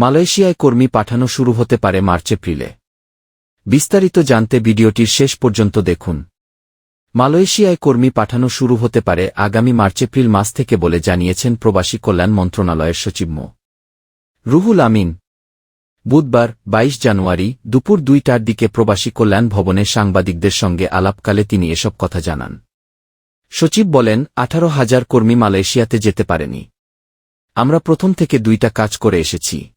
মালয়েশিয়ায় কর্মী পাঠানো শুরু হতে পারে মার্চ, এপ্রিলে। বিস্তারিত জানতে ভিডিওটির শেষ পর্যন্ত দেখুন। মালয়েশিয়ায় কর্মী পাঠানো শুরু হতে পারে আগামী মার্চ, এপ্রিল মাস থেকে বলে জানিয়েছেন প্রবাসী কল্যাণ মন্ত্রণালয়ের সচিব মো। রুহুল আমিন। বুধবার ২২ জানুয়ারি, দুপুর দুইটার দিকে প্রবাসী কল্যাণ ভবনে সাংবাদিকদের সঙ্গে আলাপকালে তিনি এসব কথা জানান। সচিব বলেন, আঠারো হাজার কর্মী মালয়েশিয়াতে যেতে পারেনি। আমরা প্রথম থেকে দুইটা কাজ করে এসেছি।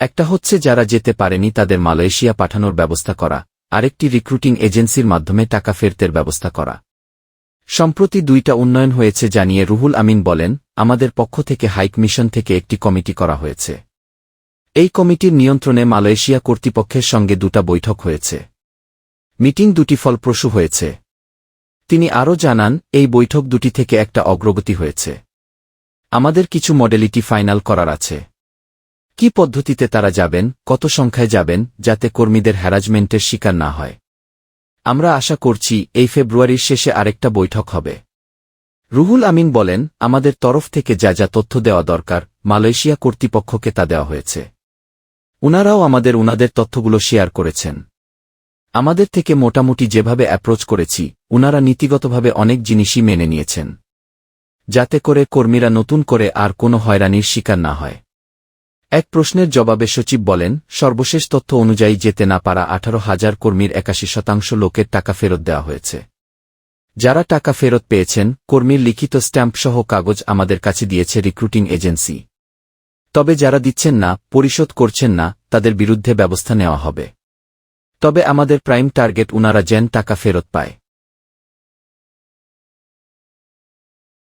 একটা হচ্ছে যারা যেতে পারেনি তাদের মালয়েশিয়া পাঠানোর ব্যবস্থা করা, আরেকটি রিক্রুটিং এজেন্সির মাধ্যমে টাকা ফেরতের ব্যবস্থা করা। সম্প্রতি দুইটা উন্নয়ন হয়েছে জানিয়ে রুহুল আমিন বলেন, আমাদের পক্ষ থেকে হাইক মিশন থেকে একটি কমিটি করা হয়েছে। এই কমিটির নিয়ন্ত্রণে মালয়েশিয়া কর্তৃপক্ষের সঙ্গে দুটা বৈঠক হয়েছে। মিটিং দুটি ফলপ্রসূ হয়েছে। তিনি আরও জানান, এই বৈঠক দুটি থেকে একটা অগ্রগতি হয়েছে। আমাদের কিছু মডেলিটি ফাইনাল করার আছে। কি পদ্ধতিতে তারা যাবেন, কত সংখ্যায় যাবেন, যাতে কর্মীদের হ্যারাজমেন্টের শিকার না হয়? আমরা আশা করছি এই ফেব্রুয়ারির শেষে আরেকটা বৈঠক হবে। রুহুল আমিন বলেন, আমাদের তরফ থেকে যা যা তথ্য দেওয়া দরকার, মালয়েশিয়া কর্তৃপক্ষকে তা দেওয়া হয়েছে। উনারাও আমাদের উনাদের তথ্যগুলো শেয়ার করেছেন। আমাদের থেকে মোটামুটি যেভাবে অ্যাপ্রোচ করেছি, উনারা নীতিগতভাবে অনেক জিনিসই মেনে নিয়েছেন। যাতে করে কর্মীরা নতুন করে আর কোনো হয়রানির শিকার না হয়। এক প্রশ্নের জবাবে সচিব বলেন, সর্বশেষ তথ্য অনুযায়ী যেতে না পারা আঠারো হাজার কর্মীর একাশি শতাংশ লোকের টাকা ফেরত দেওয়া হয়েছে। যারা টাকা ফেরত পেয়েছেন, কর্মীর লিখিত স্ট্যাম্পসহ কাগজ আমাদের কাছে দিয়েছে রিক্রুটিং এজেন্সি। তবে যারা দিচ্ছেন না, পরিশোধ করছেন না, তাদের বিরুদ্ধে ব্যবস্থা নেওয়া হবে। তবে আমাদের প্রাইম টার্গেট উনারা যেন টাকা ফেরত পায়।